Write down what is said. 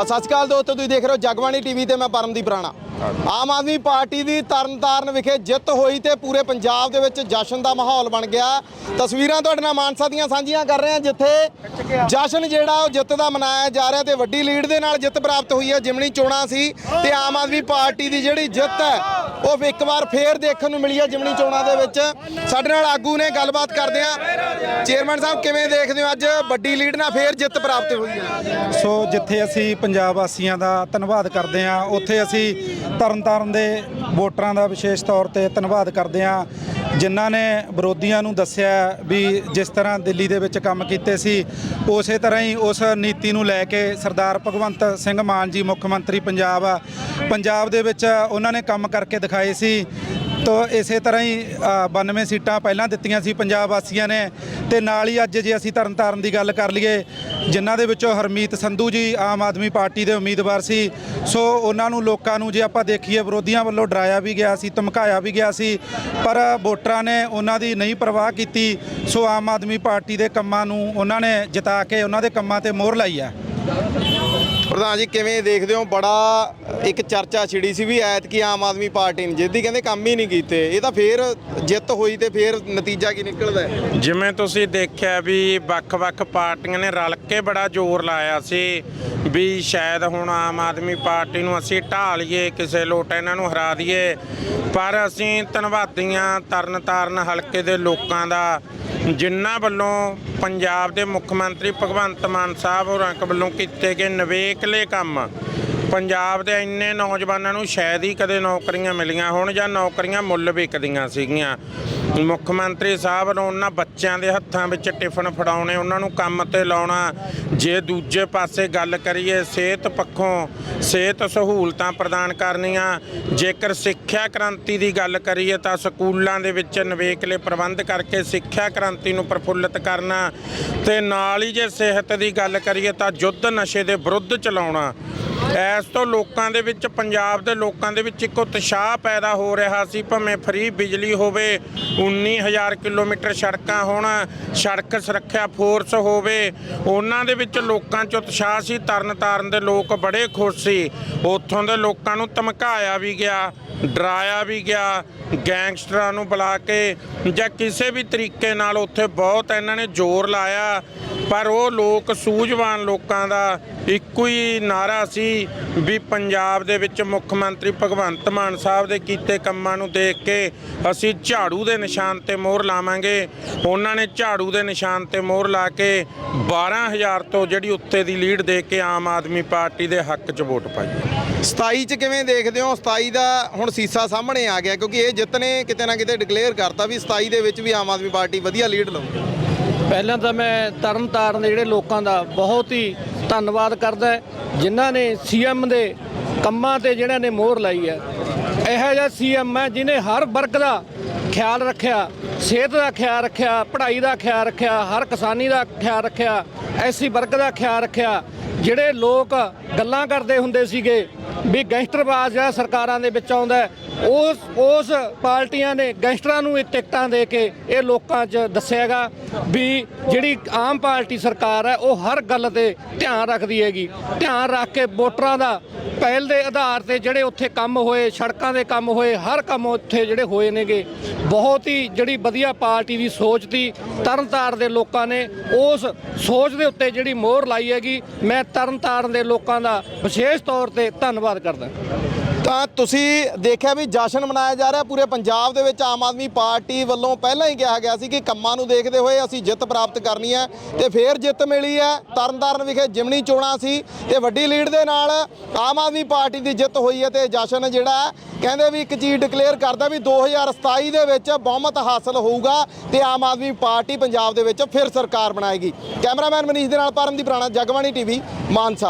ਸਤਿ ਸ਼੍ਰੀ ਅਕਾਲ ਦੋਸਤੋ ਤੁਸੀਂ ਦੇਖ ਰਹੇ ਹੋ ਜਗਬਾਣੀ ਟੀਵੀ ਤੇ ਮੈਂ ਪਰਮਦੀਪ ਰਾਣਾ ਆਮ ਆਦਮੀ ਪਾਰਟੀ ਦੀ ਤਰਨਤਾਰਨ ਵਿਖੇ ਜਿੱਤ ਹੋਈ ਤੇ ਪੂਰੇ ਪੰਜਾਬ ਦੇ ਵਿੱਚ ਜਸ਼ਨ ਦਾ ਮਾਹੌਲ ਬਣ ਗਿਆ। ਤਸਵੀਰਾਂ ਤੁਹਾਡੇ ਨਾਲ ਮਾਨਸਾ ਦੀਆਂ ਸਾਂਝੀਆਂ ਕਰ ਰਹੇ ਹਾਂ ਜਿੱਥੇ ਜਸ਼ਨ ਜਿਹੜਾ ਉਹ ਜਿੱਤ ਦਾ ਮਨਾਇਆ ਜਾ ਰਿਹਾ ਤੇ ਵੱਡੀ ਲੀਡ ਦੇ ਨਾਲ ਜਿੱਤ ਪ੍ਰਾਪਤ ਹੋਈ ਹੈ ਜਿਮਣੀ ਚੋਣਾਂ ਸੀ ਤੇ ਆਮ ਆਦਮੀ ਪਾਰਟੀ ਦੀ ਜਿਹੜੀ ਜਿੱਤ ਹੈ ਉਹ ਇੱਕ ਵਾਰ ਫੇਰ ਦੇਖਣ ਨੂੰ ਮਿਲੀ ਹੈ ਜਿਮਣੀ ਚੋਣਾਂ ਦੇ ਵਿੱਚ। ਸਾਡੇ ਨਾਲ ਆਗੂ ਨੇ ਗੱਲਬਾਤ ਕਰਦੇ ਆ। ਚੇਅਰਮੈਨ ਸਾਹਿਬ, ਕਿਵੇਂ ਦੇਖਦੇ ਹੋ ਅੱਜ? ਵੱਡੀ ਲੀਡ ਨਾਲ ਫੇਰ ਜਿੱਤ ਪ੍ਰਾਪਤ ਹੋਈ ਹੈ ਸੋ ਜਿੱਥੇ ਅਸੀਂ ਪੰਜਾਬ ਵਾਸੀਆਂ ਦਾ ਧੰਨਵਾਦ ਕਰਦੇ ਹਾਂ, ਉੱਥੇ ਅਸੀਂ ਤਰਨਤਾਰਨ ਦੇ ਵੋਟਰਾਂ ਦਾ ਵਿਸ਼ੇਸ਼ ਤੌਰ ਤੇ ਧੰਨਵਾਦ ਕਰਦੇ ਹਾਂ, ਜਿਨ੍ਹਾਂ ਨੇ ਵਿਰੋਧੀਆਂ ਨੂੰ ਦੱਸਿਆ ਵੀ ਜਿਸ ਤਰ੍ਹਾਂ ਦਿੱਲੀ ਦੇ ਵਿੱਚ ਕੰਮ ਕੀਤੇ ਸੀ, ਉਸੇ ਤਰ੍ਹਾਂ ਹੀ ਉਸ ਨੀਤੀ ਨੂੰ ਲੈ ਕੇ ਸਰਦਾਰ ਭਗਵੰਤ ਸਿੰਘ ਮਾਨ ਜੀ ਮੁੱਖ ਮੰਤਰੀ ਪੰਜਾਬ ਆ। ਪੰਜਾਬ ਦੇ ਵਿੱਚ ਉਹਨਾਂ ਨੇ ਕੰਮ ਕਰਕੇ ਦਿਖਾਏ ਸੀ। ਤੋ ਇਸੇ ਤਰ੍ਹਾਂ ਹੀ ਅ, 92 ਸੀਟਾਂ ਪਹਿਲਾਂ ਦਿੱਤੀਆਂ ਸੀ ਪੰਜਾਬ ਵਾਸੀਆਂ ਨੇ। ਤੇ ਨਾਲ ਹੀ ਅੱਜ ਜੇ ਅਸੀਂ ਤਰਨਤਾਰਨ ਦੀ ਗੱਲ ਕਰ ਲਈਏ ਜਿਨ੍ਹਾਂ ਦੇ ਵਿੱਚੋਂ ਹਰਮੀਤ ਸੰਧੂ ਜੀ ਆਮ ਆਦਮੀ ਪਾਰਟੀ ਦੇ ਉਮੀਦਵਾਰ ਸੀ। ਸੋ ਉਹਨਾਂ ਨੂੰ ਲੋਕਾਂ ਨੂੰ ਜੇ ਆਪਾਂ ਦੇਖੀਏ ਵਿਰੋਧੀਆਂ ਵੱਲੋਂ ਡਰਾਇਆ ਵੀ ਗਿਆ ਸੀ ਧਮਕਾਇਆ ਵੀ ਗਿਆ ਸੀ। ਪਰ ਵੋਟਰਾਂ ਨੇ ਉਹਨਾਂ ਦੀ ਨਹੀਂ ਪਰਵਾਹ ਕੀਤੀ। ਸੋ ਆਮ ਆਦਮੀ ਪਾਰਟੀ ਦੇ ਕੰਮਾਂ ਨੂੰ ਉਹਨਾਂ ਨੇ ਜਿਤਾ ਕੇ ਉਹਨਾਂ ਦੇ ਕੰਮਾਂ ਤੇ ਮੋਹਰ ਲਾਈ ਹੈ ਪ੍ਰਧਾਨ ਜੀ, ਕਿਵੇਂ ਦੇਖਦੇ ਹੋ? ਬੜਾ ਇੱਕ ਚਰਚਾ ਛਿੜੀ ਸੀ ਵੀ ਐਤਕੀ ਆਮ ਆਦਮੀ ਪਾਰਟੀ ਨੇ ਜਿੱਦੀ ਕਹਿੰਦੇ ਕੰਮ ਹੀ ਨਹੀਂ ਕੀਤੇ। ਇਹ ਤਾਂ ਫੇਰ ਜਿੱਤ ਹੋਈ ਤੇ ਫੇਰ ਨਤੀਜਾ ਕੀ ਨਿਕਲਦਾ ਹੈ? ਜਿਵੇਂ ਤੁਸੀਂ ਦੇਖਿਆ ਵੀ ਵੱਖ-ਵੱਖ ਪਾਰਟੀਆਂ ਨੇ ਰਲ ਕੇ ਬੜਾ ਜ਼ੋਰ ਲਾਇਆ ਸੀ ਵੀ ਸ਼ਾਇਦ ਹੁਣ ਆਮ ਆਦਮੀ ਪਾਰਟੀ ਨੂੰ ਅਸੀਂ ਢਾਹ ਲਈਏ, ਕਿਸੇ ਲੋਟ ਇਹਨਾਂ ਨੂੰ ਹਰਾ ਦਈਏ। ਪਰ ਅਸੀਂ ਧੰਨਵਾਦੀਆਂ ਤਰਨਤਾਰਨ ਹਲਕੇ ਦੇ ਲੋਕਾਂ ਦਾ ਜਿਨ੍ਹਾਂ ਵੱਲੋਂ ਪੰਜਾਬ ਦੇ ਮੁੱਖ ਮੰਤਰੀ ਭਗਵੰਤ ਮਾਨ ਸਾਹਿਬ ਹੋਰਾਂ ਵੱਲੋਂ ਕੀਤੇ ਗਏ ਨਵੇਕਲੇ ਕੰਮ ਪੰਜਾਬ ਦੇ ਇੰਨੇ ਨੌਜਵਾਨਾਂ ਨੂੰ ਸ਼ਾਇਦ ਹੀ ਕਦੇ ਨੌਕਰੀਆਂ ਮਿਲੀਆਂ ਹੋਣ ਜਾਂ ਨੌਕਰੀਆਂ ਮੁੱਲ ਵਿਕਦੀਆਂ ਸੀਗੀਆਂ। ਮੁੱਖ ਮੰਤਰੀ ਸਾਹਿਬ ਨੂੰ ਉਹਨਾਂ ਬੱਚਿਆਂ ਦੇ ਹੱਥਾਂ ਵਿੱਚ ਟਿਫਨ ਫੜਾਉਣੇ, ਉਹਨਾਂ ਨੂੰ ਕੰਮ ਤੇ ਲਾਉਣਾ। ਜੇ ਦੂਜੇ ਪਾਸੇ ਗੱਲ ਕਰੀਏ, ਸਿਹਤ ਪੱਖੋਂ ਸਿਹਤ ਸਹੂਲਤਾਂ ਪ੍ਰਦਾਨ ਕਰਨੀਆਂ। ਜੇਕਰ ਸਿੱਖਿਆ ਕ੍ਰਾਂਤੀ ਦੀ ਗੱਲ ਕਰੀਏ ਤਾਂ ਸਕੂਲਾਂ ਦੇ ਵਿੱਚ ਨਵੇਕਲੇ ਪ੍ਰਬੰਧ ਕਰਕੇ ਸਿੱਖਿਆ ਕ੍ਰਾਂਤੀ ਨੂੰ ਪ੍ਰਫੁੱਲਤ ਕਰਨਾ। ਤੇ ਨਾਲ ਹੀ ਜੇ ਸਿਹਤ ਦੀ ਗੱਲ ਕਰੀਏ ਤਾਂ ਯੁੱਧ ਨਸ਼ੇ ਦੇ ਵਿਰੁੱਧ ਚਲਾਉਣਾ। ਇਸ ਤੋਂ ਲੋਕਾਂ ਦੇ ਵਿੱਚ, ਪੰਜਾਬ ਦੇ ਲੋਕਾਂ ਦੇ ਵਿੱਚ ਇੱਕ ਉਤਸ਼ਾਹ ਪੈਦਾ ਹੋ ਰਿਹਾ ਸੀ, ਭਾਵੇਂ ਫ੍ਰੀ ਬਿਜਲੀ ਹੋਵੇ 19000 ਕਿਲੋਮੀਟਰ ਸੜਕਾਂ ਹੋਣ, ਸੜਕ ਸੁਰੱਖਿਆ ਫੋਰਸ ਹੋਵੇ, ਉਹਨਾਂ ਦੇ ਵਿੱਚ ਲੋਕਾਂ 'ਚ ਉਤਸ਼ਾਹ ਸੀ ਤਰਨ ਤਾਰਨ ਦੇ ਲੋਕ ਬੜੇ ਖੁਸ਼ ਸੀ। ਉੱਥੋਂ ਦੇ ਲੋਕਾਂ ਨੂੰ ਧਮਕਾਇਆ ਵੀ ਗਿਆ, ਡਰਾਇਆ ਵੀ ਗਿਆ, ਗੈਂਗਸਟਰਾਂ ਨੂੰ ਬੁਲਾ ਕੇ, ਜਾਂ ਕਿਸੇ ਵੀ ਤਰੀਕੇ ਨਾਲ ਉੱਥੇ ਬਹੁਤ ਇਹਨਾਂ ਨੇ ਜ਼ੋਰ ਲਾਇਆ, ਪਰ ਉਹ ਲੋਕ, ਸੂਝਵਾਨ ਲੋਕਾਂ ਦਾ ਇੱਕੋ ਹੀ ਨਾਰਾ ਸੀ ਵੀ ਪੰਜਾਬ ਦੇ ਵਿੱਚ ਮੁੱਖ ਮੰਤਰੀ ਭਗਵੰਤ ਮਾਨ ਸਾਹਿਬ ਦੇ ਕੀਤੇ ਕੰਮਾਂ ਨੂੰ ਦੇਖ ਕੇ ਅਸੀਂ ਝਾੜੂ ਦੇ ਨਿਸ਼ਾਨ ਤੇ ਮੋਹਰ ਲਾਵਾਂਗੇ। ਉਹਨਾਂ ਨੇ ਝਾੜੂ ਦੇ ਨਿਸ਼ਾਨ ਤੇ ਮੋਹਰ ਲਾ ਕੇ 12000 ਤੋਂ ਜਿਹੜੀ ਉੱਤੇ ਦੀ ਲੀਡ ਦੇ ਕੇ ਆਮ ਆਦਮੀ ਪਾਰਟੀ ਦੇ ਹੱਕ 'ਚ ਵੋਟ ਪਾਈ 27 ਚ ਕਿਵੇਂ ਦੇਖਦੇ ਹੋ? 27 ਦਾ ਹੁਣ ਸੀਸਾ ਸਾਹਮਣੇ ਆ ਗਿਆ ਕਿਉਂਕਿ ਇਹ ਜਿੱਤ ਨੇ ਕਿਤੇ ਨਾ ਕਿਤੇ ਡਿਕਲੇਅਰ ਕਰਤਾ ਵੀ 27 ਦੇ ਵਿੱਚ ਵੀ ਆਮ ਆਦਮੀ ਪਾਰਟੀ ਵਧੀਆ ਲੀਡ ਲਊਗੀ। ਪਹਿਲਾਂ ਤਾਂ ਮੈਂ ਤਰਨ ਤਾਰਨ ਦੇ ਜਿਹੜੇ ਲੋਕਾਂ ਦਾ ਬਹੁਤ ਹੀ ਧੰਨਵਾਦ ਕਰਦਾ ਜਿਨ੍ਹਾਂ ਨੇ ਸੀਐਮ ਦੇ ਕੰਮਾਂ ਤੇ ਜਿਹੜਾ ਨੇ ਮੋਹਰ ਲਾਈ ਹੈ। ਇਹੋ ਜਿਹਾ ਸੀਐਮ ਹੈ ਜਿਨੇ ਹਰ ਵਰਗ ਦਾ ਖਿਆਲ ਰੱਖਿਆ, ਸਿਹਤ ਦਾ ਖਿਆਲ ਰੱਖਿਆ, ਪੜ੍ਹਾਈ ਦਾ ਖਿਆਲ ਰੱਖਿਆ, ਹਰ ਕਿਸਾਨੀ ਦਾ ਖਿਆਲ ਰੱਖਿਆ ਐਸੀ ਵਰਗ ਦਾ ਖਿਆਲ ਰੱਖਿਆ। ਜਿਹੜੇ ਲੋਕ ਗੱਲਾਂ ਕਰਦੇ ਹੁੰਦੇ ਸੀਗੇ ਵੀ ਗੈਂਗਸਟਰਬਾਜ਼ ਜਿਹੜਾ ਸਰਕਾਰਾਂ ਦੇ ਵਿੱਚ ਆਉਂਦਾ ਉਸ ਉਸ ਪਾਰਟੀਆਂ ਨੇ, ਗੈਂਗਸਟਰਾਂ ਨੂੰ ਇਹ ਟਿਕਟਾਂ ਦੇ ਕੇ ਇਹ ਲੋਕਾਂ 'ਚ ਦੱਸਿਆਗਾ ਵੀ ਜਿਹੜੀ ਆਮ ਪਾਰਟੀ ਸਰਕਾਰ ਹੈ, ਉਹ ਹਰ ਗੱਲ ਤੇ ਧਿਆਨ ਰੱਖਦੀ ਹੈਗੀ। ਧਿਆਨ ਰੱਖ ਕੇ ਵੋਟਰਾਂ ਦਾ ਪਹਿਲ ਦੇ ਆਧਾਰ ਤੇ ਜਿਹੜੇ ਉੱਥੇ ਕੰਮ ਹੋਏ, ਸੜਕਾਂ ਦੇ ਕੰਮ ਹੋਏ, ਹਰ ਕੰਮ ਉੱਥੇ ਜਿਹੜੇ ਹੋਏ ਨੇਗੇ। ਬਹੁਤ ਹੀ ਜਿਹੜੀ ਵਧੀਆ ਪਾਰਟੀ ਦੀ ਸੋਚ ਦੀ ਤਰਨਤਾਰਨ ਦੇ ਲੋਕਾਂ ਨੇ, ਉਸ ਸੋਚ ਦੇ ਉੱਤੇ ਜਿਹੜੀ ਮੋਹਰ ਲਾਈ ਹੈਗੀ, ਮੈਂ ਤਰਨਤਾਰਨ ਦੇ ਲੋਕਾਂ ਦਾ ਵਿਸ਼ੇਸ਼ ਤੌਰ ਤੇ ਧੰਨਵਾਦ ਕਰਦਾ। ਤਾਂ ਤੁਸੀਂ ਦੇਖਿਆ ਵੀ ਜਸ਼ਨ ਮਨਾਇਆ ਜਾ ਰਿਹਾ, ਪੂਰੇ ਪੰਜਾਬ ਦੇ ਵਿੱਚ ਆਮ ਆਦਮੀ ਪਾਰਟੀ ਵੱਲੋਂ ਪਹਿਲਾਂ ਹੀ ਕਿਹਾ ਗਿਆ ਸੀ ਕਿ ਕੰਮਾਂ ਨੂੰ ਦੇਖਦੇ ਹੋਏ ਅਸੀਂ ਜਿੱਤ ਪ੍ਰਾਪਤ ਕਰਨੀ ਹੈ ਤੇ ਫੇਰ ਜਿੱਤ ਮਿਲੀ ਹੈ। ਤਰਨਤਾਰਨ ਵਿਖੇ ਜਿਮਣੀ ਚੋਣਾਂ ਸੀ ਤੇ ਵੱਡੀ ਲੀਡ ਦੇ ਨਾਲ ਆਮ ਆਦਮੀ ਪਾਰਟੀ ਦੀ ਜਿੱਤ ਹੋਈ ਹੈ ਤੇ ਜਸ਼ਨ ਜਿਹੜਾ ਕਹਿੰਦੇ ਵੀ ਇੱਕ ਚੀਜ਼ ਡਿਕਲੇਅਰ ਕਰਦਾ ਵੀ 2027 ਦੇ ਵਿੱਚ ਬਹੁਮਤ ਹਾਸਲ ਹੋਊਗਾ ਤੇ ਆਮ ਆਦਮੀ ਪਾਰਟੀ ਪੰਜਾਬ ਦੇ ਵਿੱਚ ਫਿਰ ਸਰਕਾਰ ਬਣਾਏਗੀ। ਕੈਮਰਾਮੈਨ ਮਨੀਸ਼ ਦੇ ਨਾਲ ਪਰਮਦੀਪ ਰਾਣਾ, ਜਗਬਾਣੀ ਟੀਵੀ, ਮਾਨਸਾ।